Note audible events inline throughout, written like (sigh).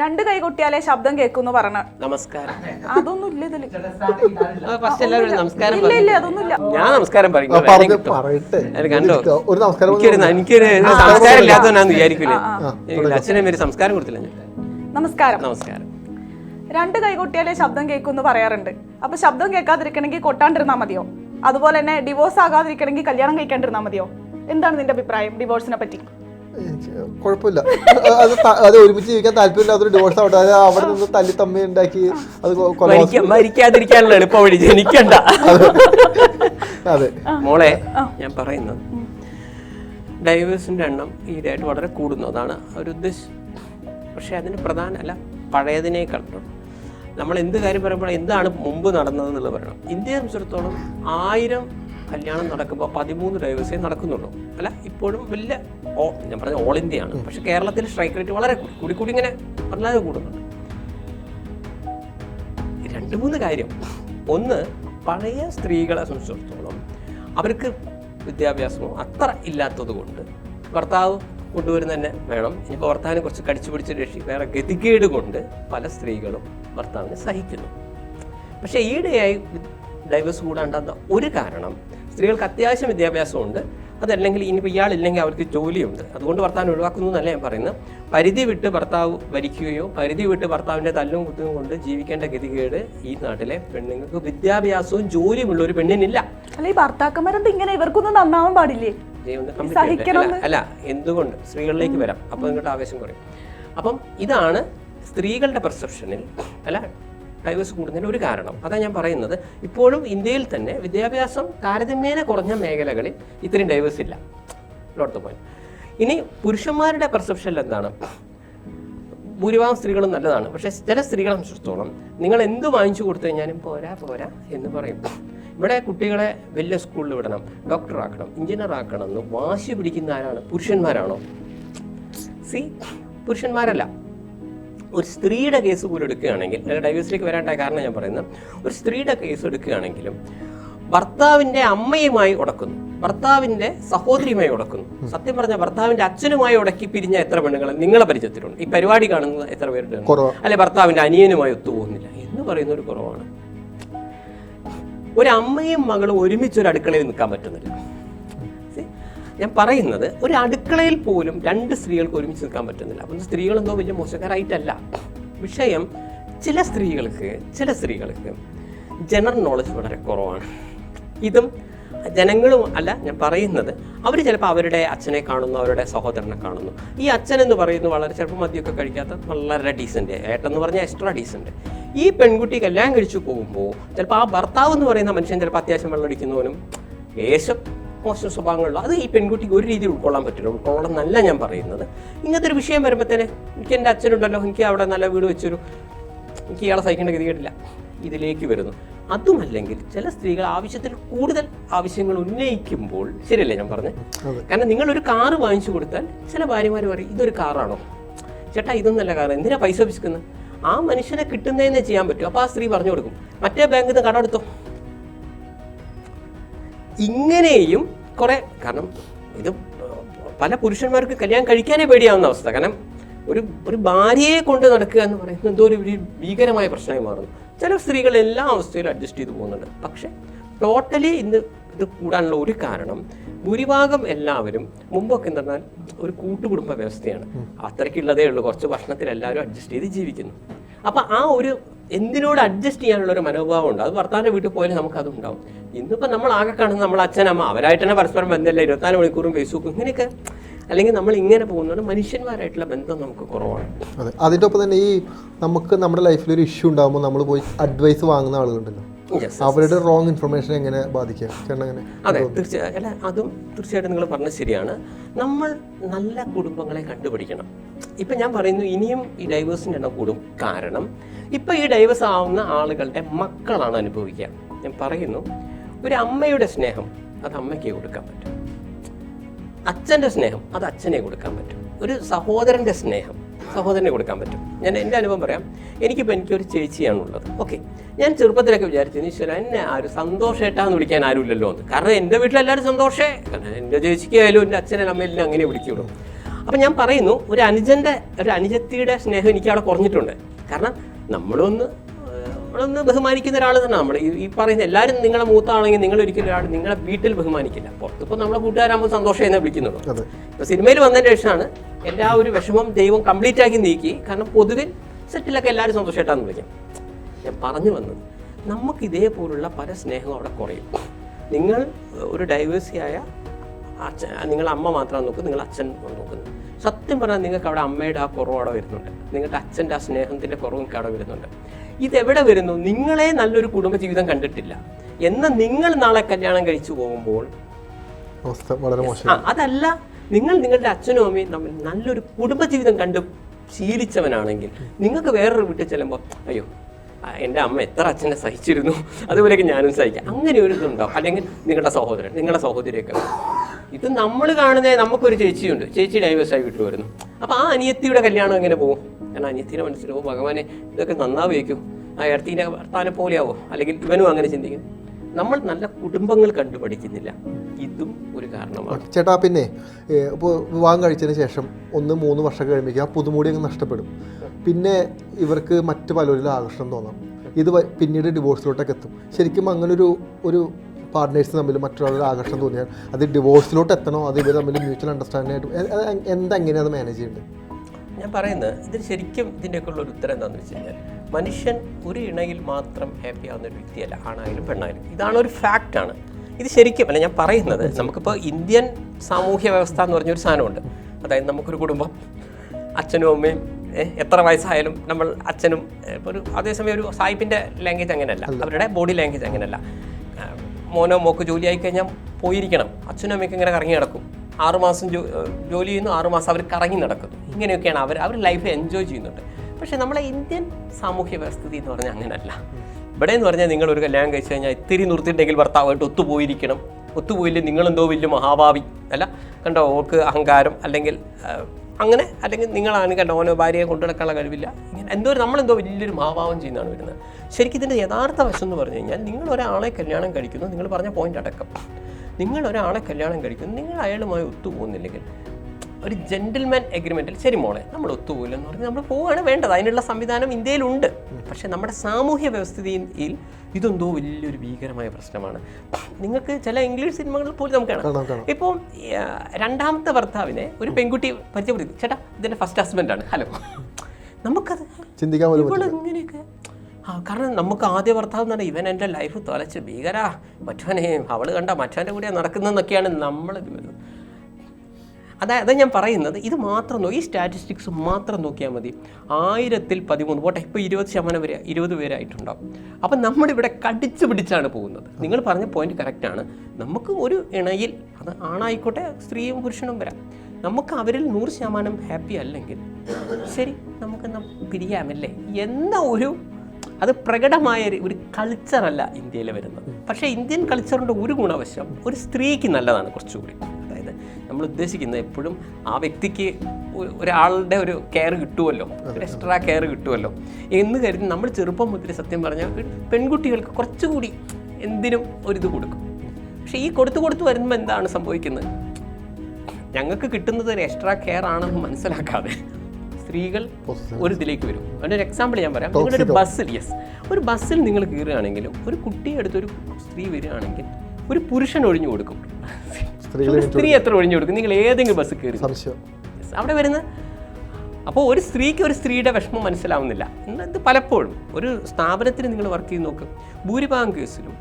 രണ്ട് കൈ കൊട്ടിയാലേ ശബ്ദം കേൾക്കുന്നു പറഞ്ഞ. നമസ്കാരം. അതൊന്നും ഇല്ല ഇതിൽ. നമസ്കാരം ഇല്ല ഇല്ല ഞാൻ നമസ്കാരം കണ്ടോ? ഒരു നമസ്കാരം എനിക്കൊരു നമസ്കാരം സംസ്കാരം ഇല്ലാത്തവനാന്ന് അച്ഛനെ കൊടുത്തില്ല ഞാൻ? നമസ്കാരം. നമസ്കാരം. രണ്ട് കൈ കൊട്ടിയാലേ ശബ്ദം കേൾക്കുമെന്ന് പറയാറുണ്ട്. അപ്പൊ ശബ്ദം കേൾക്കാതിരിക്കണമെങ്കിൽ കൊട്ടാണ്ടിരുന്നാ മതിയോ? അതുപോലെ തന്നെ ഡിവോഴ്സ് ആകാതിരിക്കണമെങ്കിൽ കല്യാണം കഴിക്കാണ്ടിരുന്നാ മതിയോ? എന്താണ് നിന്റെ അഭിപ്രായം ഡിവോഴ്സിനെ പറ്റി? കുഴപ്പമില്ല. അത് അത് ഒരുമിച്ച് ജീവിക്കാൻ താല്പര്യമില്ല അതൊരു ഡിവോഴ്സ് ആവട്ടെ. അത് അവിടെ നിന്ന് തല്ലി തമ്മി ഉണ്ടാക്കി അത് മരിക്കാതിരിക്കാനുള്ള എളുപ്പ വഴി ജനിക്കണ്ട. അതെ. മോളെ ഞാൻ പറയുന്നത്. ഡൈവേഴ്സിന്റെ എണ്ണം ഈയിടെയായിട്ട് വളരെ കൂടുന്നതാണ്. ഒരു ഉദ്ദേശം പക്ഷേ അതിന് പ്രധാന അല്ല പഴയതിനേക്കാൾ നമ്മൾ എന്ത് കാര്യം പറയുമ്പോൾ എന്താണ് മുമ്പ് നടന്നതെന്നുള്ളത് പറയണം. ഇന്ത്യയെ സംബന്ധിച്ചിടത്തോളം ആയിരം കല്യാണം നടക്കുമ്പോൾ പതിമൂന്ന് ഡൈവേഴ്സേ നടക്കുന്നുള്ളൂ. അല്ല ഇപ്പോഴും വലിയ ഓ ഞാൻ പറഞ്ഞ ഓൾ ഇന്ത്യയാണ് പക്ഷെ കേരളത്തിൽ സ്ട്രൈക്ക് റേറ്റ് വളരെ കൂടി കൂടി ഇങ്ങനെ വളരെ കൂടുന്നുണ്ട്. രണ്ട് മൂന്ന് കാര്യം. ഒന്ന് പഴയ സ്ത്രീകളെ സംബന്ധിച്ചിടത്തോളം അവർക്ക് വിദ്യാഭ്യാസമോ അത്ര ഇല്ലാത്തത് കൊണ്ട് ഭർത്താവ് കൊണ്ടുവരുന്ന തന്നെ വേണം. ഇനിയിപ്പോൾ ഭർത്താവിനെ കുറച്ച് കടിച്ചു പിടിച്ച് രക്ഷി വേറെ ഗതികേട് കൊണ്ട് പല സ്ത്രീകളും ഭർത്താവിനെ സഹിക്കുന്നു. പക്ഷേ ഈയിടെയായി ഡൈവേഴ്സ് കൂടാണ്ടെന്ന ഒരു കാരണം സ്ത്രീകൾക്ക് അത്യാവശ്യം വിദ്യാഭ്യാസമുണ്ട്. അതല്ലെങ്കിൽ ഇനിയിപ്പോൾ ഇയാളില്ലെങ്കിൽ അവർക്ക് ജോലിയുണ്ട്. അതുകൊണ്ട് ഭർത്താവിനെ ഒഴിവാക്കുന്നു എന്നല്ല ഞാൻ പറയുന്നത്. പരിധി വിട്ട് ഭർത്താവ് ഭരിക്കുകയോ പരിധി വിട്ട് ഭർത്താവിന്റെ തല്ലും കുത്തും കൊണ്ട് ജീവിക്കേണ്ട ഗതികേട് ഈ നാട്ടിലെ പെണ്ണുങ്ങൾക്ക് വിദ്യാഭ്യാസവും ജോലിയുമുള്ള ഒരു പെണ്ണിനില്ല. അല്ല ഈ ഭർത്താക്കന്മാരെന്ത് ഇങ്ങനെ ഇവർക്കൊന്നും നന്നാവാൻ പാടില്ലേ? അല്ല എന്തുകൊണ്ട്? സ്ത്രീകളിലേക്ക് വരാം. അപ്പോൾ നിങ്ങളുടെ ആവേശം കുറയും. അപ്പം ഇതാണ് സ്ത്രീകളുടെ പെർസെപ്ഷനിൽ അല്ല ഡൈവേഴ്സ് കൂടുന്നതിന് ഒരു കാരണം. അതാണ് ഞാൻ പറയുന്നത്. ഇപ്പോഴും ഇന്ത്യയിൽ തന്നെ വിദ്യാഭ്യാസം താരതമ്യേന കുറഞ്ഞ മേഖലകളിൽ ഇത്രയും ഡൈവേഴ്സ് ഇല്ല. ലോട്ട് പോയിന്റ് ഇനി പുരുഷന്മാരുടെ പെർസെപ്ഷനിൽ എന്താണ്? ഭൂരിഭാഗം സ്ത്രീകളും നല്ലതാണ്. പക്ഷേ ചില സ്ത്രീകളെ സംബന്ധിച്ചിടത്തോളം നിങ്ങൾ എന്ത് വാങ്ങിച്ചു കൊടുത്തു കഴിഞ്ഞാലും പോരാ പോരാ എന്ന് പറയും. ഇവിടെ കുട്ടികളെ വലിയ സ്കൂളിൽ വിടണം ഡോക്ടറാക്കണം എഞ്ചിനീയർ ആക്കണം എന്ന് വാശി പിടിക്കുന്ന ആരാണ്? പുരുഷന്മാരാണോ? സി പുരുഷന്മാരല്ല. ഒരു സ്ത്രീയുടെ കേസ് പോലും എടുക്കുകയാണെങ്കിൽ ഡൈവേഴ്സിലേക്ക് വരാണ്ടായ കാരണം ഞാൻ പറയുന്നത് ഒരു സ്ത്രീയുടെ കേസ് എടുക്കുകയാണെങ്കിലും ഭർത്താവിന്റെ അമ്മയുമായി ഉടക്കുന്നു. ഭർത്താവിന്റെ സഹോദരിയുമായി ഉടക്കുന്നു. സത്യം പറഞ്ഞാൽ ഭർത്താവിന്റെ അച്ഛനുമായി ഉടക്കി പിരിഞ്ഞ എത്ര പെണ്ണുങ്ങൾ നിങ്ങളെ പരിചയത്തിലുണ്ട്. ഈ പരിപാടി കാണുന്നത് എത്ര പേരുടെ. അല്ലെ ഭർത്താവിന്റെ അനിയനുമായി ഒത്തുപോകുന്നില്ല എന്ന് പറയുന്ന ഒരു കുറവാണ്. ഒരു അമ്മയും മകളും ഒരുമിച്ച് ഒരു അടുക്കളയിൽ നിൽക്കാൻ പറ്റുന്നില്ല. ഞാൻ പറയുന്നത് ഒരു അടുക്കളയിൽ പോലും രണ്ട് സ്ത്രീകൾക്ക് ഒരുമിച്ച് നിൽക്കാൻ പറ്റുന്നില്ല. അപ്പം സ്ത്രീകളെന്തോ വലിയ മോശക്കാരായിട്ടല്ല. വിഷയം ചില സ്ത്രീകൾക്ക് ചില സ്ത്രീകൾക്ക് ജനറൽ നോളജ് വളരെ കുറവാണ്. ഇതും ജനങ്ങളും അല്ല ഞാൻ പറയുന്നത്. അവർ ചിലപ്പോൾ അവരുടെ അച്ഛനെ കാണുന്നു അവരുടെ സഹോദരനെ കാണുന്നു. ഈ അച്ഛൻ എന്ന് പറയുന്നത് വളരെ ചിലപ്പോൾ മദ്യമൊക്കെ കഴിക്കാത്ത വളരെ ഡീസന്റ് ഏട്ടെന്ന് പറഞ്ഞാൽ എക്സ്ട്രാ ഡീസന്റ് ഈ പെൺകുട്ടി കല്യാണം കഴിച്ചു പോകുമ്പോൾ ചിലപ്പോൾ ആ ഭർത്താവ് എന്ന് പറയുന്ന മനുഷ്യൻ ചിലപ്പോൾ അത്യാവശ്യം വെള്ളം അടിക്കുന്നവനും ലേശം മോശം സ്വഭാവങ്ങളുള്ള അത് ഈ പെൺകുട്ടിക്ക് ഒരു രീതിയിൽ ഉൾക്കൊള്ളാൻ പറ്റില്ല. ഉൾക്കൊള്ളണം എന്നല്ല ഞാൻ പറയുന്നത്. ഇങ്ങനത്തെ ഒരു വിഷയം വരുമ്പോഴത്തേന് എനിക്ക് എന്റെ അച്ഛനുണ്ടല്ലോ എനിക്ക് അവിടെ നല്ല വീട് വെച്ചൊരു എനിക്ക് ഇയാളെ സഹിക്കേണ്ട ഗതികേടില്ല. ഇതിലേക്ക് വരുന്നു. അതുമല്ലെങ്കിൽ ചില സ്ത്രീകൾ ആവശ്യത്തിൽ കൂടുതൽ ആവശ്യങ്ങൾ ഉന്നയിക്കുമ്പോൾ ശരിയല്ലേ ഞാൻ പറഞ്ഞത് കാരണം നിങ്ങൾ ഒരു കാറ് വാങ്ങിച്ചു കൊടുത്താൽ ചില ഭാര്യമാർ പറയും ഇതൊരു കാറാണോ? ചേട്ടാ ഇതൊന്നല്ല കാറ്. എന്തിനാ പൈസ വെച്ചിരിക്കുന്നത് ആ മനുഷ്യനെ കിട്ടുന്നതെന്നേ ചെയ്യാൻ പറ്റും. അപ്പോൾ ആ സ്ത്രീ പറഞ്ഞു കൊടുക്കും. മറ്റേ ബാങ്കിൽ നിന്ന് കടമെടുത്തോ ഇങ്ങനെയും കുറെ കാരണം ഇത് പല പുരുഷന്മാർക്ക് കല്യാണം കഴിക്കാനേ പേടിയാവുന്ന അവസ്ഥ. കാരണം ഒരു ഒരു ഭാര്യയെ കൊണ്ട് നടക്കുക എന്ന് പറയുന്നത് എന്തോ ഒരു ഭീകരമായ പ്രശ്നമായി മാറുന്നു. ചില സ്ത്രീകൾ എല്ലാ അവസ്ഥയിലും അഡ്ജസ്റ്റ് ചെയ്ത് പോകുന്നുണ്ട്. പക്ഷെ ടോട്ടലി ഇന്ന് ഇത് കൂടാനുള്ള ഒരു കാരണം ഭൂരിഭാഗം എല്ലാവരും മുമ്പൊക്കെ എന്ന് പറഞ്ഞാൽ ഒരു കൂട്ടുകുടുംബ വ്യവസ്ഥയാണ്. അത്രയ്ക്കുള്ളതേ ഉള്ളൂ. കുറച്ച് ഭക്ഷണത്തിൽ എല്ലാവരും അഡ്ജസ്റ്റ് ചെയ്ത് ജീവിക്കുന്നു. അപ്പൊ ആ ഒരു എന്തിനോട് അഡ്ജസ്റ്റ് ചെയ്യാനുള്ള ഒരു മനോഭാവം ഉണ്ട്. അത് ഭർത്താവിന്റെ വീട്ടിൽ പോയാലും നമുക്ക് അത് ഉണ്ടാവും. ഇന്നിപ്പോ നമ്മൾ ആകെ കാണുന്നത് നമ്മൾ അച്ഛനമ്മ അവരായിട്ട് തന്നെ പരസ്പരം ബന്ധമില്ല. ഇരുപത്തിനാല് മണിക്കൂറും ഫേസ്ബുക്കും ഇങ്ങനെയൊക്കെ അല്ലെങ്കിൽ നമ്മൾ ഇങ്ങനെ പോകുന്നത് മനുഷ്യന്മാരായിട്ടുള്ള ബന്ധം നമുക്ക് കുറവാണ്. അതെ. അതിന്റെ ഒപ്പം തന്നെ ഈ നമുക്ക് നമ്മുടെ ലൈഫിൽ ഒരു ഇഷ്യൂ ഉണ്ടാകുമ്പോൾ നമ്മൾ പോയി അഡ്വൈസ് വാങ്ങുന്ന ആളുകളുണ്ടല്ലോ. അവരുടെ റോങ് ഇൻഫർമേഷൻ എങ്ങനെ ബാധിക്കുക? അതെ തീർച്ചയായും അല്ല അതും തീർച്ചയായിട്ടും നിങ്ങൾ പറഞ്ഞത് ശരിയാണ്. നമ്മൾ നല്ല കുടുംബങ്ങളെ കണ്ടുപിടിക്കണം. ഇപ്പം ഞാൻ പറയുന്നു ഇനിയും ഈ ഡൈവേഴ്സിന്റെ എണ്ണം കൂടും. കാരണം ഇപ്പം ഈ ഡൈവേഴ്സ് ആവുന്ന ആളുകളുടെ മക്കളാണ് അനുഭവിക്കുക. ഞാൻ പറയുന്നു ഒരു അമ്മയുടെ സ്നേഹം അത് അമ്മയ്ക്ക് കൊടുക്കാൻ പറ്റും. അച്ഛന്റെ സ്നേഹം അത് അച്ഛനെ കൊടുക്കാൻ പറ്റും. ഒരു സഹോദരന്റെ സ്നേഹം സഹോദരനെ കൊടുക്കാൻ പറ്റും. ഞാൻ എന്റെ അനുഭവം പറയാം. എനിക്കിപ്പോൾ എനിക്കൊരു ചേച്ചിയാണുള്ളത്. ഓക്കെ ഞാൻ ചെറുപ്പത്തിലൊക്കെ വിചാരിച്ചു ഈശ്വര എന്നെ ആരും സന്തോഷേട്ടാന്ന് വിളിക്കാൻ ആരുമില്ലല്ലോ എന്ന്. കാരണം എന്റെ വീട്ടിലെല്ലാവരും സന്തോഷേ. കാരണം എന്റെ ചേച്ചിക്കായാലും എന്റെ അച്ഛനും അമ്മയിലും അങ്ങനെ വിളിക്കുള്ളൂ. അപ്പം ഞാൻ പറയുന്നു ഒരു അനുജന്റെ ഒരു അനുജത്തിയുടെ സ്നേഹം എനിക്ക് അവിടെ കുറഞ്ഞിട്ടുണ്ട്. കാരണം നമ്മളൊന്ന് നമ്മളൊന്ന് ബഹുമാനിക്കുന്ന ഒരാൾ തന്നെ നമ്മൾ ഈ- പറയുന്ന എല്ലാവരും നിങ്ങളെ മൂത്താണെങ്കിൽ നിങ്ങൾ ഒരിക്കലും ഒരാൾ നിങ്ങളെ വീട്ടിൽ ബഹുമാനിക്കില്ല. പുറത്തിപ്പോൾ നമ്മളെ കൂട്ടുകാരാകുമ്പോൾ സന്തോഷം എന്നെ വിളിക്കുന്നുള്ളൂ ഇപ്പോൾ സിനിമയിൽ വന്നതിന് ശേഷമാണ് എല്ലാ ഒരു വിഷമം ദൈവം കംപ്ലീറ്റ് ആക്കി നീക്കി. കാരണം പൊതുവിൽ സെറ്റിലൊക്കെ എല്ലാവരും സന്തോഷമായിട്ടാന്ന് വിളിക്കാം. ഞാൻ പറഞ്ഞു വന്നത് നമുക്ക് ഇതേപോലുള്ള പല സ്നേഹവും അവിടെ കുറയും. നിങ്ങൾ ഒരു ഡൈവേഴ്സിയായ അച്ഛൻ നിങ്ങൾ അമ്മ മാത്രം നോക്കും നിങ്ങൾ അച്ഛൻ നോക്കുന്നു. സത്യം പറഞ്ഞാൽ നിങ്ങൾക്ക് അവിടെ അമ്മയുടെ ആ കുറവ് അവിടെ വരുന്നുണ്ട്. നിങ്ങളുടെ അച്ഛന്റെ ആ സ്നേഹത്തിന്റെ കുറവ് അവിടെ വരുന്നുണ്ട്. ഇതെവിടെ വരുന്നു? നിങ്ങളെ നല്ലൊരു കുടുംബജീവിതം കണ്ടിട്ടില്ല. എന്ന നിങ്ങൾ നാളെ കല്യാണം കഴിച്ചു പോകുമ്പോൾ അതല്ല. നിങ്ങൾ നിങ്ങളുടെ അച്ഛനും അമ്മയും തമ്മിൽ നല്ലൊരു കുടുംബജീവിതം കണ്ട് ശീലിച്ചവനാണെങ്കിൽ നിങ്ങൾക്ക് വേറൊരു വീട്ടിൽ ചെല്ലുമ്പോൾ അയ്യോ എന്റെ അമ്മ എത്ര അച്ഛനെ സഹിച്ചിരുന്നു. അതുപോലെയൊക്കെ ഞാനും സഹിക്കാം. അങ്ങനെ ഒരു ഇതുണ്ടാവും. അല്ലെങ്കിൽ നിങ്ങളുടെ സഹോദരൻ നിങ്ങളുടെ സഹോദരിയൊക്കെ. ഇത് നമ്മൾ കാണുന്ന നമുക്കൊരു ചേച്ചിയുണ്ട്. ചേച്ചി ഡൈവേഴ്സായി വിട്ടു വരുന്നു അപ്പോൾ ആ അനിയത്തിയുടെ കല്യാണം എങ്ങനെ പോകും? കാരണം അനിയത്തിയുടെ മനസ്സിലാവും ഭഗവാനെ ഇതൊക്കെ നന്നാവേക്കും ആ ഇടത്തീന്റെ ഭർത്താനെ പോലെയാവോ അല്ലെങ്കിൽ ഇവനും അങ്ങനെ ചിന്തിക്കും നമ്മൾ നല്ല കുടുംബങ്ങൾ കണ്ടു പഠിക്കുന്നില്ല ഇതും ഒരു കാരണമാണ് ചേട്ടാ പിന്നെ ഇപ്പോൾ വിവാഹം കഴിച്ചതിന് ശേഷം ഒന്ന് മൂന്ന് വർഷം കഴിയുമ്പോൾ ആ പുതുമൂടി അങ്ങ് നഷ്ടപ്പെടും പിന്നെ ഇവർക്ക് മറ്റ് പലരിലും ആകർഷണം തോന്നാം ഇത് പിന്നീട് ഡിവോഴ്സിലോട്ടൊക്കെ എത്തും ശരിക്കും അങ്ങനൊരു ഒരു പാർട്ട്നേഴ്സ് തമ്മിൽ മറ്റൊരാളുടെ ആകർഷണം തോന്നിയാൽ അത് ഡിവോഴ്സിലോട്ട് എത്തണോ അത് ഇവർ തമ്മിൽ മ്യൂച്വൽ അണ്ടർസ്റ്റാൻഡിംഗ് ആയിട്ട് എന്തെങ്ങനെയാണ് അത് മാനേജ് ചെയ്യേണ്ടത് ഞാൻ പറയുന്നത് ഇതിന് ശരിക്കും ഇതിന്റെയൊക്കെ ഉള്ള ഒരു ഉത്തരം എന്താണെന്ന് വെച്ച് കഴിഞ്ഞാൽ മനുഷ്യൻ ഒരു ഇണയിൽ മാത്രം ഹാപ്പി ആവുന്ന ഒരു വ്യക്തിയല്ല ആണായാലും പെണ്ണായാലും. ഇതാണ് ഒരു ഫാക്റ്റാണ് ഇത് ശരിക്കും അല്ല ഞാൻ പറയുന്നത് നമുക്കിപ്പോൾ ഇന്ത്യൻ സാമൂഹ്യ വ്യവസ്ഥ എന്ന് പറഞ്ഞൊരു സാധനമുണ്ട്. അതായത് നമുക്കൊരു കുടുംബം അച്ഛനും അമ്മയും എത്ര വയസ്സായാലും നമ്മൾ അച്ഛനും ഇപ്പോൾ ഒരു അതേസമയം ഒരു സായിപ്പിന്റെ ലാംഗ്വേജ് അങ്ങനെയല്ല അവരുടെ ബോഡി ലാംഗ്വേജ് അങ്ങനെയല്ല. മോനോ മോക്ക് ജോലി കഴിഞ്ഞാൽ പോയിരിക്കണം. അച്ഛനും അമ്മയ്ക്ക് ഇങ്ങനെ കറങ്ങി നടക്കും. ആറുമാസം ജോ ജോലി ചെയ്യുന്നു ആറുമാസം അവർ കറങ്ങി നടക്കുന്നു. ഇങ്ങനെയൊക്കെയാണ് അവർ അവർ ലൈഫ് എൻജോയ് ചെയ്യുന്നുണ്ട്. പക്ഷേ നമ്മളെ ഇന്ത്യൻ സാമൂഹ്യ വ്യവസ്ഥിതി എന്ന് പറഞ്ഞാൽ അങ്ങനെയല്ല ഇവിടെ എന്ന് പറഞ്ഞാൽ നിങ്ങൾ ഒരു കല്യാണം കഴിച്ചു കഴിഞ്ഞാൽ ഇത്തിരി നിർത്തിയിട്ടുണ്ടെങ്കിൽ ഭർത്താവായിട്ട് ഒത്തുപോയിരിക്കണം. ഒത്തുപോയില്ലേ നിങ്ങളെന്തോ വലിയ മഹാഭാവി അല്ല? കണ്ടോ ഓർക്ക് അഹങ്കാരം അല്ലെങ്കിൽ അങ്ങനെ അല്ലെങ്കിൽ നിങ്ങളാണ് കണ്ടോ ഓനോ ഭാര്യയെ കൊണ്ടുനടക്കാനുള്ള കഴിവില്ല. ഇങ്ങനെ എന്തോ നമ്മളെന്തോ വലിയൊരു മഹാഭാവം ചെയ്യുന്നതാണ് വരുന്നത്. ശരിക്കും ഇതിന്റെ യഥാർത്ഥ വശം എന്ന് പറഞ്ഞു കഴിഞ്ഞാൽ നിങ്ങൾ ഒരാളെ കല്യാണം കഴിക്കുന്നു നിങ്ങൾ പറഞ്ഞ പോയിന്റ് അടക്കം. നിങ്ങൾ ഒരാളെ കല്യാണം കഴിക്കുന്നു നിങ്ങൾ അയാളുമായി ഒത്തുപോകുന്നില്ലെങ്കിൽ ഒരു ജെന്റിൽമാൻ എഗ്രിമെന്റിൽ ശരി മോളെ നമ്മൾ ഒത്തുപോയില്ലെന്ന് പറഞ്ഞ് നമ്മൾ പോവുകയാണ് വേണ്ടത്. അതിനുള്ള സംവിധാനം ഇന്ത്യയിലുണ്ട്. പക്ഷേ നമ്മുടെ സാമൂഹ്യ വ്യവസ്ഥിതിയിൽ ഇതെന്തോ വലിയൊരു ഭീകരമായ പ്രശ്നമാണ്. നിങ്ങൾക്ക് ചില ഇംഗ്ലീഷ് സിനിമകളിൽ പോലും നമുക്ക് കാണാം. ഇപ്പോൾ രണ്ടാമത്തെ ഭർത്താവിനെ ഒരു പെൺകുട്ടി പരിചയപ്പെടുത്തി. ചേട്ടാ ഇതിന്റെ ഫസ്റ്റ് ഹസ്ബൻഡ് ആണ്. ഹലോ നമുക്കത് ചിന്തിക്കാൻ ഇപ്പോൾ ഇങ്ങനെയൊക്കെ. ആ കാരണം നമുക്ക് ആദ്യ ഭർത്താവ് എന്ന് പറഞ്ഞാൽ ഇവൻ എന്റെ ലൈഫ് തുലച്ച് ഭീകരാ. മറ്റവനെ അവൾ കണ്ട മറ്റവന്റെ കൂടെ നടക്കുന്നതെന്നൊക്കെയാണ് നമ്മൾ ഇത് വരുന്നത് അതായത് ഞാൻ പറയുന്നത് ഇത് മാത്രം നോക്കി ഈ സ്റ്റാറ്റിസ്റ്റിക്സ് മാത്രം നോക്കിയാൽ മതി. ആയിരത്തിൽ പതിമൂന്ന് പോട്ടെ ഇപ്പോൾ ഇരുപത് ശതമാനം വരെ ഇരുപത് പേരായിട്ടുണ്ടാവും. അപ്പം നമ്മളിവിടെ കടിച്ചു പിടിച്ചാണ് പോകുന്നത്. നിങ്ങൾ പറഞ്ഞ പോയിന്റ് കറക്റ്റാണ് നമുക്ക് ഒരു ഇണയിൽ അത് ആണായിക്കോട്ടെ സ്ത്രീയും പുരുഷനും വരാം. നമുക്ക് അവരിൽ നൂറ് ശതമാനം ഹാപ്പി അല്ലെങ്കിൽ ശരി നമുക്കെന്നാ പിരിയാമല്ലേ? എന്ന ഒരു അത് പ്രകടമായ ഒരു- കൾച്ചറല്ല ഇന്ത്യയിൽ വരുന്നത്. പക്ഷേ ഇന്ത്യൻ കൾച്ചറിന്റെ ഒരു ഗുണവശം ഒരു സ്ത്രീക്ക് നല്ലതാണ് കുറച്ചുകൂടി. നമ്മൾ ഉദ്ദേശിക്കുന്നത് എപ്പോഴും ആ വ്യക്തിക്ക് ഒരാളുടെ ഒരു കെയർ കിട്ടുമല്ലോ ഒരു എക്സ്ട്രാ കെയർ കിട്ടുമല്ലോ എന്ന് കരുതി നമ്മൾ ചെറുപ്പം മുതൽ സത്യം പറഞ്ഞാൽ പെൺകുട്ടികൾക്ക് കുറച്ചുകൂടി എന്തിനും ഒരിത് കൊടുക്കും. പക്ഷേ ഈ കൊടുത്തു കൊടുത്തു വരുമ്പോൾ എന്താണ് സംഭവിക്കുന്നത്? ഞങ്ങൾക്ക് കിട്ടുന്നത് ഒരു എക്സ്ട്രാ കെയർ ആണെന്ന് മനസ്സിലാക്കാതെ സ്ത്രീകൾ ഒരു ഇതിലേക്ക് വരും. അതിന്റെ ഒരു എക്സാമ്പിൾ ഞാൻ പറയാം. നിങ്ങളൊരു ബസ്സിൽ യെസ് ഒരു ബസ്സിൽ നിങ്ങൾ കയറുകയാണെങ്കിലും ഒരു കുട്ടിയെ അടുത്തൊരു സ്ത്രീ വരികയാണെങ്കിൽ ഒരു പുരുഷൻ ഒഴിഞ്ഞു കൊടുക്കും. ഒരു സ്ത്രീ എത്ര ഒഴിഞ്ഞു കൊടുക്കും? നിങ്ങൾ ഏതെങ്കിലും ബസ് കയറി അവിടെ വരുന്ന അപ്പോൾ ഒരു സ്ത്രീക്ക് ഒരു സ്ത്രീയുടെ വിഷമം മനസ്സിലാവുന്നില്ല. എന്നത് പലപ്പോഴും ഒരു സ്ഥാപനത്തിൽ നിങ്ങൾ വർക്ക് ചെയ്ത് നോക്കും ഭൂരിഭാഗം കേസിലും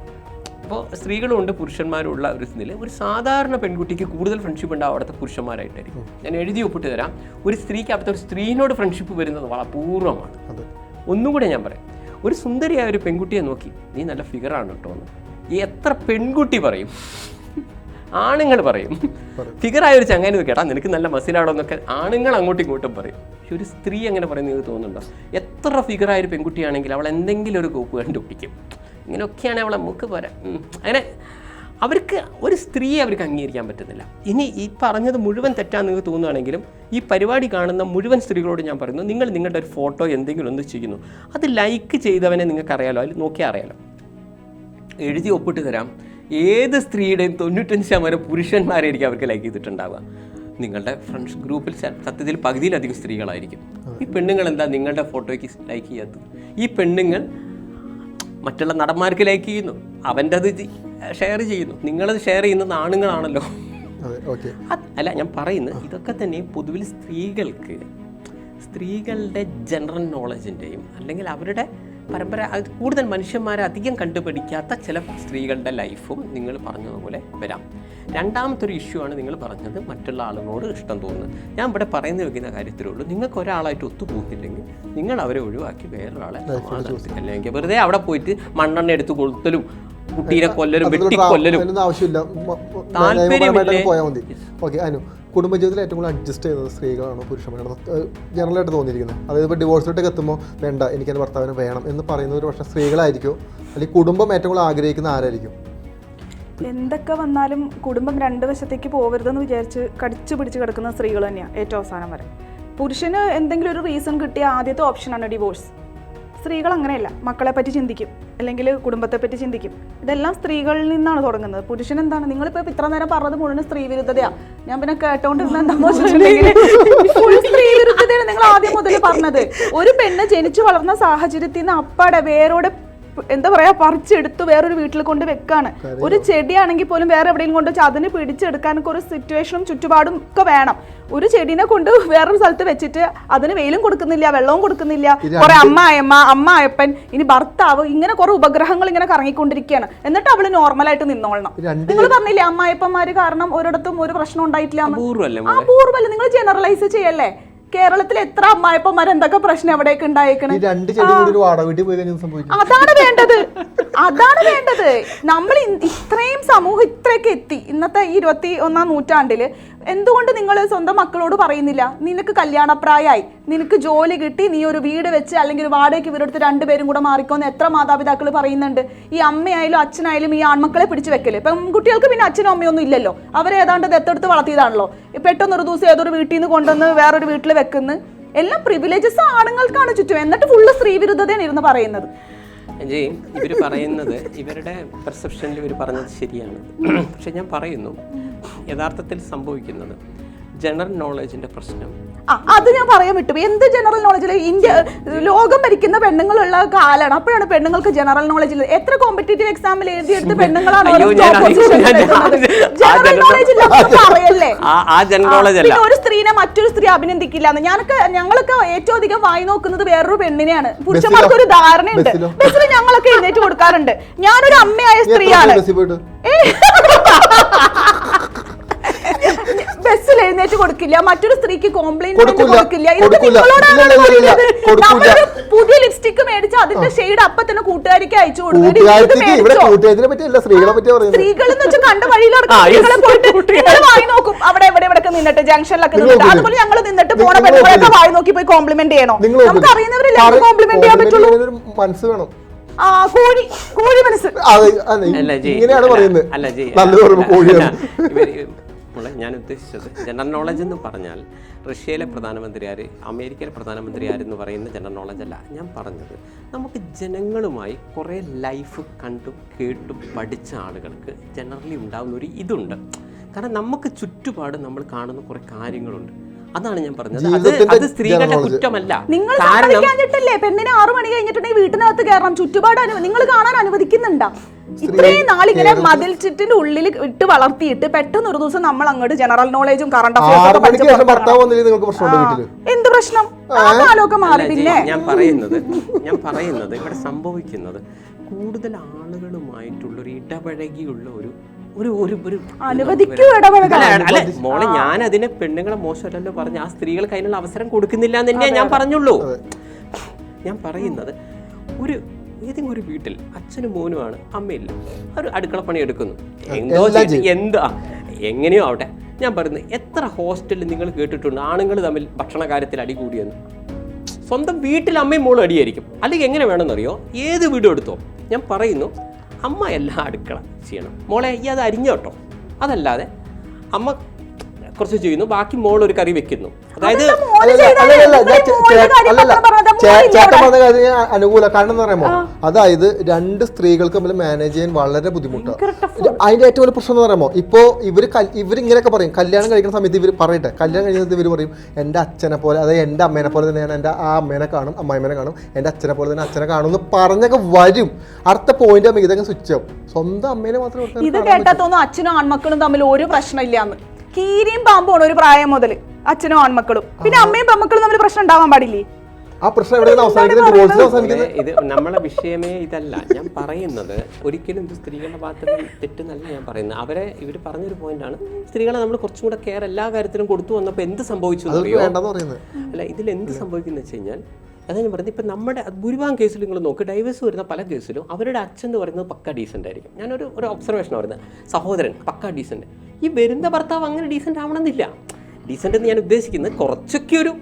അപ്പോൾ സ്ത്രീകളുണ്ട് പുരുഷന്മാരും ഉള്ള ഒരു ഇതിൽ ഒരു സാധാരണ പെൺകുട്ടിക്ക് കൂടുതൽ ഫ്രണ്ട്ഷിപ്പ് ഉണ്ടാവും അവിടുത്തെ പുരുഷന്മാരായിട്ടായിരിക്കും. ഞാൻ എഴുതി ഒപ്പിട്ട് തരാം. ഒരു സ്ത്രീക്ക് അവിടുത്തെ ഒരു സ്ത്രീനോട് ഫ്രണ്ട്ഷിപ്പ് വരുന്നത് വളരെ അപൂർവമാണ്. അതെ. ഒന്നും കൂടെ ഞാൻ പറയാം. ഒരു സുന്ദരിയായ ഒരു പെൺകുട്ടിയെ നോക്കി നീ നല്ല ഫിഗറാണ് കേട്ടോ എന്ന്. ഈ എത്ര പെൺകുട്ടി പറയും? ആണുങ്ങൾ പറയും. ഫിഗറായ ഒരു ചങ്ങാനി കേട്ടാ നിനക്ക് നല്ല മസിലാടോ എന്നൊക്കെ ആണുങ്ങൾ അങ്ങോട്ടും ഇങ്ങോട്ടും പറയും. പക്ഷെ ഒരു സ്ത്രീ അങ്ങനെ പറയുന്നത് നിങ്ങൾക്ക് തോന്നുന്നുണ്ടോ? എത്ര ഫിഗറായ ഒരു പെൺകുട്ടിയാണെങ്കിൽ അവൾ എന്തെങ്കിലും ഒരു കോപ്പ് കണ്ടുപിടിക്കും. ഇങ്ങനെയൊക്കെയാണ് അവളെ മൂക്ക് പോരാ. അങ്ങനെ അവർക്ക് ഒരു സ്ത്രീയെ അവർക്ക് അംഗീകരിക്കാൻ പറ്റുന്നില്ല. ഇനി ഈ പറഞ്ഞത് മുഴുവൻ തെറ്റാന്ന് നിങ്ങൾക്ക് തോന്നുകയാണെങ്കിലും ഈ പരിപാടി കാണുന്ന മുഴുവൻ സ്ത്രീകളോട് ഞാൻ പറയുന്നു നിങ്ങൾ നിങ്ങളുടെ ഒരു ഫോട്ടോ എന്തെങ്കിലും ഒന്ന് ചെയ്യുന്നു. അത് ലൈക്ക് ചെയ്തവനെ നിങ്ങൾക്കറിയാലോ അതിൽ നോക്കിയാൽ അറിയാലോ. എഴുതി ഒപ്പിട്ട് തരാം. ഏത് സ്ത്രീയുടെയും തൊണ്ണൂറ്റഞ്ച് ശതമാനം പുരുഷന്മാരായിരിക്കും അവർക്ക് ലൈക്ക് ചെയ്തിട്ടുണ്ടാവുക. നിങ്ങളുടെ ഫ്രണ്ട്സ് ഗ്രൂപ്പിൽ സത്യത്തിൽ പകുതിയിലധികം സ്ത്രീകളായിരിക്കും. ഈ പെണ്ണുങ്ങൾ എന്താ നിങ്ങളുടെ ഫോട്ടോയ്ക്ക് ലൈക്ക് ചെയ്യാത്തത്? ഈ പെണ്ണുങ്ങൾ മറ്റുള്ള നടന്മാർക്ക് ലൈക്ക് ചെയ്യുന്നു. അവന്റെ അത് ഷെയർ ചെയ്യുന്നു. നിങ്ങളത് ഷെയർ ചെയ്യുന്നത് ആണുങ്ങളാണല്ലോ. അല്ല ഞാൻ പറയുന്നത് ഇതൊക്കെ തന്നെ പൊതുവിൽ സ്ത്രീകൾക്ക് സ്ത്രീകളുടെ ജനറൽ നോളജിന്റെയും അല്ലെങ്കിൽ അവരുടെ പരമ്പര കൂടുതൽ മനുഷ്യന്മാരെ അധികം കണ്ടുപിടിക്കാത്ത ചില സ്ത്രീകളുടെ ലൈഫും നിങ്ങൾ പറഞ്ഞതുപോലെ വരാം രണ്ടാമത്തെ ഒരു ഇഷ്യൂ ആണ് നിങ്ങൾ പറഞ്ഞത് മറ്റുള്ള ആളുകളോട് ഇഷ്ടം തോന്നുന്നത് ഞാൻ ഇവിടെ പറയുന്ന വെക്കുന്ന കാര്യത്തിലേ ഉള്ളൂ നിങ്ങൾക്ക് ഒരാളായിട്ട് ഒത്തുപോകുന്നില്ലെങ്കിൽ നിങ്ങൾ അവരെ ഒഴിവാക്കി വേറൊരാളെ അല്ലെങ്കിൽ വെറുതെ അവിടെ പോയിട്ട് മണ്ണെണ്ണ എടുത്ത് കൊളുത്തലും കുട്ടീനെ കൊല്ലലും വെട്ടിക്കൊല്ലലും താല്പര്യമില്ലേ? കുടുംബജീവിതത്തിൽ ഏറ്റവും കൂടുതൽ അഡ്ജസ്റ്റ് ചെയ്യുന്നത് സ്ത്രീകളാണോ പുരുഷന്മാരാണോ? ജനറലായിട്ട് തോന്നിയിരിക്കുന്നത്. അതായത് ഇപ്പോൾ ഡിവോഴ്സിലോട്ടൊക്കെ എത്തുമ്പോൾ വേണ്ട എനിക്ക് എന്റെ ഭർത്താവിന് വേണം എന്ന് പറയുന്നത് ഒരു പക്ഷേ സ്ത്രീകളായിരിക്കും? അല്ലെങ്കിൽ കുടുംബം ഏറ്റവും കൂടുതൽ ആഗ്രഹിക്കുന്ന ആരായിരിക്കും? എന്തൊക്കെ വന്നാലും കുടുംബം രണ്ട് വശത്തേക്ക് പോകരുതെന്ന് വിചാരിച്ച് കടിച്ചു പിടിച്ച് കിടക്കുന്ന സ്ത്രീകൾ തന്നെയാണ് ഏറ്റവും അവസാനം വരെ. പുരുഷന് എന്തെങ്കിലും ഒരു റീസൺ കിട്ടിയ ആദ്യത്തെ ഓപ്ഷനാണ് ഡിവോഴ്സ് സ്ത്രീകൾ അങ്ങനെയല്ല മക്കളെ പറ്റി ചിന്തിക്കും. അല്ലെങ്കിൽ കുടുംബത്തെ പറ്റി ചിന്തിക്കും. ഇതെല്ലാം സ്ത്രീകളിൽ നിന്നാണ് തുടങ്ങുന്നത്. പുരുഷൻ എന്താണ്? നിങ്ങളിപ്പോൾ ഇത്ര നേരം പറഞ്ഞത് മുഴുവൻ സ്ത്രീ വിരുദ്ധതയാ. ഞാൻ പിന്നെ കേട്ടോണ്ടിരുന്ന സ്ത്രീ വിരുദ്ധതയാണ് നിങ്ങൾ ആദ്യം മുതൽ പറഞ്ഞത്. ഒരു പെണ്ണ് ജനിച്ചു വളർന്ന സാഹചര്യത്തിൽ നിന്ന് അപ്പടെ വേരോടെ എന്താ പറയാ പറിച്ചെടുത്ത് വേറൊരു വീട്ടിൽ കൊണ്ട് വെക്കാണ്. ഒരു ചെടിയാണെങ്കിൽ പോലും വേറെ എവിടെയും കൊണ്ട് വെച്ചാൽ അതിന് പിടിച്ചെടുക്കാനൊക്കെ ഒരു സിറ്റുവേഷനും ചുറ്റുപാടും ഒക്കെ വേണം. ഒരു ചെടീനെ കൊണ്ട് വേറൊരു സ്ഥലത്ത് വെച്ചിട്ട് അതിന് വെയിലും കൊടുക്കുന്നില്ല വെള്ളവും കൊടുക്കുന്നില്ല. കുറെ അമ്മായമ്മ അമ്മായപ്പൻ ഇനി ഭർത്താവ് ഇങ്ങനെ കുറെ ഉപഗ്രഹങ്ങൾ ഇങ്ങനെ കറങ്ങിക്കൊണ്ടിരിക്കുകയാണ്. എന്നിട്ട് അവൾ നോർമലായിട്ട് നിന്നോളണം. നിങ്ങൾ പറഞ്ഞില്ലേ അമ്മായപ്പന്മാര് കാരണം ഒരിടത്തും ഒരു പ്രശ്നം ഉണ്ടായിട്ടില്ല അപൂർവല്ലേ ആ പൂർവല്ല നിങ്ങൾ ജനറലൈസ് ചെയ്യല്ലേ? കേരളത്തിൽ എത്ര അമ്മായപ്പന്മാർ എന്തൊക്കെ പ്രശ്നം അവിടെയൊക്കെ ഉണ്ടായിരിക്കണം ഈ രണ്ട് ചെടി കൂടി ഒരു വാടക വീട്ടിൽ പോയി കഴിഞ്ഞാൽ സംഭവിക്കും? അതാണ് വേണ്ടത്. അതാണ് വേണ്ടത്. നമ്മൾ ഇത്രയും സമൂഹം ഇത്രയൊക്കെ എത്തി. ഇന്നത്തെ ഇരുപത്തി ഒന്നാം നൂറ്റാണ്ടിൽ എന്തുകൊണ്ട് നിങ്ങൾ സ്വന്തം മക്കളോട് പറയുന്നില്ല? നിനക്ക് കല്യാണപ്രായമായി നിനക്ക് ജോലി കിട്ടി. നീ ഒരു വീട് വെച്ച് അല്ലെങ്കിൽ ഒരു വാടകയ്ക്ക് വീടെടുത്ത് രണ്ടുപേരും കൂടെ മാറിക്കോന്ന് എത്ര മാതാപിതാക്കൾ പറയുന്നുണ്ട്? ഈ അമ്മയായാലും അച്ഛനായാലും ഈ ആൺമക്കളെ പിടിച്ചു വെക്കൽ. ഇപ്പം കുട്ടികൾക്ക് പിന്നെ അച്ഛനും അമ്മയൊന്നും ഇല്ലല്ലോ. അവരെ ഏതാണ്ട് ദത്തെടുത്ത് വളർത്തിയതാണല്ലോ. പെട്ടെന്ന് ഒരു ദിവസം ഏതൊരു വീട്ടിൽ നിന്ന് കൊണ്ടുവന്ന് വേറൊരു വീട്ടിൽ വെക്കുന്നു. എല്ലാം പ്രിവിലേജസ് ആണുങ്ങൾക്കാണ് ചുറ്റും. എന്നിട്ട് ഫുള്ള് സ്ത്രീവിരുദ്ധതയാണ് ഇരുന്ന് പറയുന്നത്. ജയ് ഇവർ പറയുന്നത് ഇവരുടെ പെർസെപ്ഷനിൽ ഇവർ പറഞ്ഞത് ശരിയാണ്. പക്ഷെ ഞാൻ പറയുന്നു യഥാർത്ഥത്തിൽ സംഭവിക്കുന്നത് ജനറൽ നോളജിന്റെ പ്രശ്നം. ആ അത് ഞാൻ പറയാൻ വിട്ടു. എന്ത് ജനറൽ നോളജിൽ ഇന്ത്യ ലോകം ഭരിക്കുന്ന പെണ്ണുങ്ങളുള്ള കാലാണ് അപ്പോഴാണ് പെണ്ണുങ്ങൾക്ക് ജനറൽ നോളജ് ഇല്ല. എത്ര കോമ്പറ്റേറ്റീവ് എക്സാമിൽ എഴുതിയെടുത്ത് പെണ്ണുങ്ങളാണ് ജനറൽ നോളജ് പറയല്ലേ? ഒരു സ്ത്രീനെ മറ്റൊരു സ്ത്രീ അഭിനന്ദിക്കില്ല എന്ന്. ഞാനൊക്കെ ഞങ്ങളൊക്കെ ഏറ്റവും അധികം വായി നോക്കുന്നത് വേറൊരു പെണ്ണിനെയാണ്. പുരുഷന്മാർക്ക് ഒരു ധാരണയുണ്ട്? ബസ്സിൽ ഞങ്ങളൊക്കെ എഴുന്നേറ്റ് കൊടുക്കാറുണ്ട്. ഞാനൊരു അമ്മയായ സ്ത്രീയാണ്. പോയിട്ട്? (laughs) ബസ്സിൽ എഴുന്നേറ്റ് കൊടുക്കില്ല. മറ്റൊരു സ്ത്രീക്ക് കോംപ്ലൈന്റ് കൊടുക്കില്ല. പുതിയ ലിപ്സ്റ്റിക് മേടിച്ച് അതിന്റെ ഷെയ്ഡ് അപ്പൊ തന്നെ കൂട്ടുകാരിക്ക് അയച്ചു കൊടുക്കും. കണ്ട വായി നോക്കും. അവിടെ എവിടെ ഇവിടെ നിന്നിട്ട് ജംഗ്ഷനിലൊക്കെ നിന്നിട്ട്. അതുപോലെ ഞങ്ങൾ നിന്നിട്ട് പോണ പെണ്ണുങ്ങളെയൊക്കെ വായി നോക്കി പോയി കോംപ്ലിമെന്റ് ചെയ്യണോ? നമുക്ക് അറിയുന്നവരില്ല കോംപ്ലിമെന്റ് ചെയ്യാൻ പറ്റുള്ളൂ. മനസ്സ് വേണം. ആ കോഴി കോഴി മനസ്സ്. അല്ല ജി ഇങ്ങനെയാണ് പറയുന്നത്. അല്ല ജയ് നല്ലത് പറയുമ്പോൾ കോഴിയാണ്. മോളെ ഞാൻ ഉദ്ദേശിച്ചത് ജനറൽ നോളജ് എന്ന് പറഞ്ഞാൽ റഷ്യയിലെ പ്രധാനമന്ത്രി ആര് അമേരിക്കയിലെ പ്രധാനമന്ത്രി ആരെന്ന് പറയുന്ന ജനറൽ നോളജ് അല്ല ഞാൻ പറഞ്ഞത് നമുക്ക് ജനങ്ങളുമായി കുറേ ലൈഫ് കണ്ടും കേട്ടും പഠിച്ച ആളുകൾക്ക് ജനറലി ഉണ്ടാകുന്ന ഒരു ഇതുണ്ട്. കാരണം നമുക്ക് ചുറ്റുപാട് നമ്മൾ കാണുന്ന കുറേ കാര്യങ്ങളുണ്ട്. അതാണ് ഞാൻ പറഞ്ഞത്. അത് സ്ത്രീകളുടെ കുറ്റമല്ല. നിങ്ങൾ സമ്മതിക്കാഞ്ഞിട്ടല്ലേ പെണ്ണിനെ ആറു മണി കഴിഞ്ഞിട്ടുണ്ടെങ്കിൽ വീട്ടിനകത്ത് കയറണം. ചുറ്റുപാട് നിങ്ങൾ കാണാൻ അനുവദിക്കുന്നുണ്ടോ? ഇത്രയും നാളിങ്ങനെ മതിൽ ചുറ്റിന്റെ ഉള്ളിൽ ഇട്ട് വളർത്തിയിട്ട് പെട്ടെന്ന് ഒരു ദിവസം നമ്മൾ അങ്ങോട്ട് ജനറൽ നോളേജും കറണ്ട് അഫയേഴ്സും എന്ത് പ്രശ്നം? മാറി അല്ല, പിന്നെ. ഞാൻ പറയുന്നത് ഞാൻ പറയുന്നത് ഇവിടെ സംഭവിക്കുന്നത് കൂടുതൽ ആളുകളുമായിട്ടുള്ള ഒരു ഇടപഴകിയുള്ള ഒരു ഒരു ഒരു ഒരു അനുവദിക്കൂ. അല്ല, മോളെ ഞാൻ അതിനെ പെണ്ണുങ്ങളെ മോശമല്ലല്ലോ പറഞ്ഞു ആ സ്ത്രീകൾക്ക് അതിനുള്ള അവസരം കൊടുക്കുന്നില്ല എന്ന് തന്നെ ഞാൻ പറഞ്ഞുള്ളൂ. ഞാൻ പറയുന്നത് ഒരു ഏതെങ്കിലും ഒരു വീട്ടിൽ അച്ഛനും മോനുമാണ് അമ്മയില്ല ഒരു അടുക്കള പണി എടുക്കുന്നു. എന്തോ എന്തോ എങ്ങനെയോ ആവട്ടെ. ഞാൻ പറയുന്നത് എത്ര ഹോസ്റ്റലിൽ നിങ്ങൾ കേട്ടിട്ടുണ്ട് ആണുങ്ങൾ തമ്മിൽ ഭക്ഷണ കാര്യത്തിൽ അടി കൂടിയെന്ന്? സ്വന്തം വീട്ടിൽ അമ്മയും മോളും അടിയായിരിക്കും. അല്ലെങ്കിൽ എങ്ങനെ വേണമെന്നറിയോ? ഏത് വീടും എടുത്തോ? ഞാൻ പറയുന്നു അമ്മ എല്ലാം അടുക്കള ചെയ്യണം. മോളെ ഈ അത് അരിഞ്ഞോട്ടോ അതല്ലാതെ അമ്മ കുറച്ച് ചെയ്യുന്നു. ബാക്കി മോൾ ഒരു കറി വെക്കുന്നു. അതായത്. മാത്രം ചേട്ടൻ? പറഞ്ഞ കാര്യം അനുകൂല. കാരണം എന്ന് പറയുമ്പോൾ അതായത് രണ്ട് സ്ത്രീകൾക്ക് തമ്മിൽ മാനേജ് ചെയ്യാൻ വളരെ ബുദ്ധിമുട്ടാണ് അതിന്റെ ഏറ്റവും വലിയ പ്രശ്നം എന്ന് പറയുമ്പോൾ ഇപ്പോ ഇവർ ഇവരിങ്ങനെയൊക്കെ ഇവർ ഇങ്ങനെയൊക്കെ പറയും. കല്യാണം കഴിക്കുന്ന സമയത്ത് ഇവർ പറയട്ടെ. കല്യാണം കഴിക്കുന്ന ഇവർ പറയും എന്റെ അച്ഛനെ പോലെ അതായത് എന്റെ അമ്മേനെ പോലെ തന്നെ ഞാൻ എന്റെ ആ അമ്മേനെ കാണും അമ്മായിമ്മേനെ കാണും എന്റെ അച്ഛനെ പോലെ തന്നെ അച്ഛനെ കാണും എന്ന് പറഞ്ഞൊക്കെ വരും. അടുത്ത പോയിന്റ് ആകുമ്പോൾ ഇതൊക്കെ സ്വിച്ച് ആവും. സ്വന്തം അമ്മേനെ മാത്രമേ ഇവർക്ക് ഇത് കേട്ടാ തോന്നുന്നു അച്ഛനും ആൺമക്കളും തമ്മിൽ ഒരു പ്രശ്നമില്ലാന്ന്. കീരിയും പാമ്പുമാണ് ഒരു പ്രായം മുതൽ. അച്ഛനും ആൺമക്കളും. പിന്നെ അമ്മയും പെമ്മക്കളും തമ്മിൽ പ്രശ്നം ഉണ്ടാവാൻ പാടില്ലേ? ആ പ്രശ്നം എവിടെയാണ് അവസാനിക്കുന്നത്? ഡിവോഴ്സിൽ അവസാനിക്കുന്നത്? ഇത് നമ്മളെ വിഷയമേ ഇതല്ല. ഞാൻ പറയുന്നത് ഒരിക്കലും ഇത് സ്ത്രീകളുടെ ഭാഗത്ത് തെറ്റെന്നല്ല ഞാൻ പറയുന്നത്. അവരെ ഇവർ പറഞ്ഞൊരു പോയിന്റാണ് സ്ത്രീകളെ നമ്മൾ കുറച്ചും കൂടെ കെയർ എല്ലാ കാര്യത്തിലും കൊടുത്തു വന്നപ്പോൾ എന്ത് സംഭവിച്ചു എന്ന് അറിയോ? വേണ്ടെന്ന് പറയുന്നത്. അല്ല ഇതിൽ എന്ത് സംഭവിക്കുന്നു വെച്ച് കഴിഞ്ഞാൽ അതാ ഞാൻ പറയുന്നത് ഇപ്പം നമ്മുടെ ഭൂരിഭാഗം കേസിൽ നിങ്ങൾ നോക്ക് ഡൈവേഴ്സ് വരുന്ന പല കേസിലും അവരുടെ അച്ഛൻ എന്ന് പറയുന്നത് പക്ക ഡീസന്റ് ആയിരിക്കും. ഞാനൊരു ഒരു ഒബ്സർവേഷൻ പറയുന്നത്. സഹോദരൻ പക്ക ഡീസന്റ് ഈ വരുന്ന ഭർത്താവ് അങ്ങനെ ഡീസന്റ് ആവണമെന്നില്ല. ഡീസന്റ് എന്ന് ഞാൻ ഉദ്ദേശിക്കുന്നത് കുറച്ചൊക്കെ ഒരു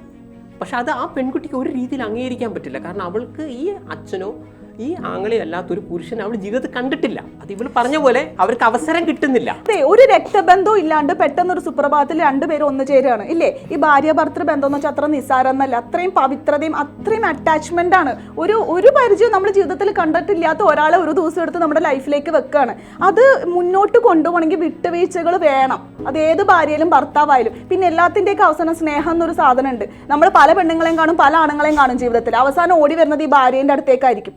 പക്ഷെ അത് ആ പെൺകുട്ടിക്ക് ഒരു രീതിയിൽ അംഗീകരിക്കാൻ പറ്റില്ല. കാരണം അവൾക്ക് ഈ അച്ഛനോ ഈ ആങ്ങളെ അല്ലാത്തൊരു പുരുഷൻ അവൾ ജീവിതത്തിൽ കണ്ടിട്ടില്ല. അത് ഇവൾ പറഞ്ഞ പോലെ അവർക്ക് അവസരം കിട്ടുന്നില്ല. അതെ ഒരു രക്തബന്ധവും ഇല്ലാണ്ട് പെട്ടെന്ന് ഒരു സുപ്രഭാതത്തിൽ രണ്ടുപേരും ഒന്നു ചേരുകയാണ്. ഇല്ലേ? ഈ ഭാര്യ ഭർത്തൃ ബന്ധം എന്ന് വെച്ചാൽ അത്ര നിസ്സാരം എന്നല്ല അത്രയും പവിത്രതയും അത്രയും അറ്റാച്ച്മെന്റ് ആണ്. ഒരു ഒരു പരിചയം നമ്മൾ ജീവിതത്തിൽ കണ്ടിട്ടില്ലാത്ത ഒരാളെ ഒരു ദിവസം എടുത്ത് നമ്മുടെ ലൈഫിലേക്ക് വെക്കുകയാണ് അത് മുന്നോട്ട് കൊണ്ടുപോകണമെങ്കിൽ വിട്ടുവീഴ്ചകൾ വേണം. അത് ഏത് ഭാര്യയിലും ഭർത്താവായാലും. പിന്നെ എല്ലാത്തിന്റെയൊക്കെ അവസാനം സ്നേഹം എന്നൊരു സാധനം ഉണ്ട് നമ്മൾ പല പെണ്ണുങ്ങളെയും കാണും പല ആണുങ്ങളെയും കാണും ജീവിതത്തിൽ. അവസാനം ഓടി വരുന്നത് ഈ ഭാര്യന്റെ അടുത്തേക്കായിരിക്കും.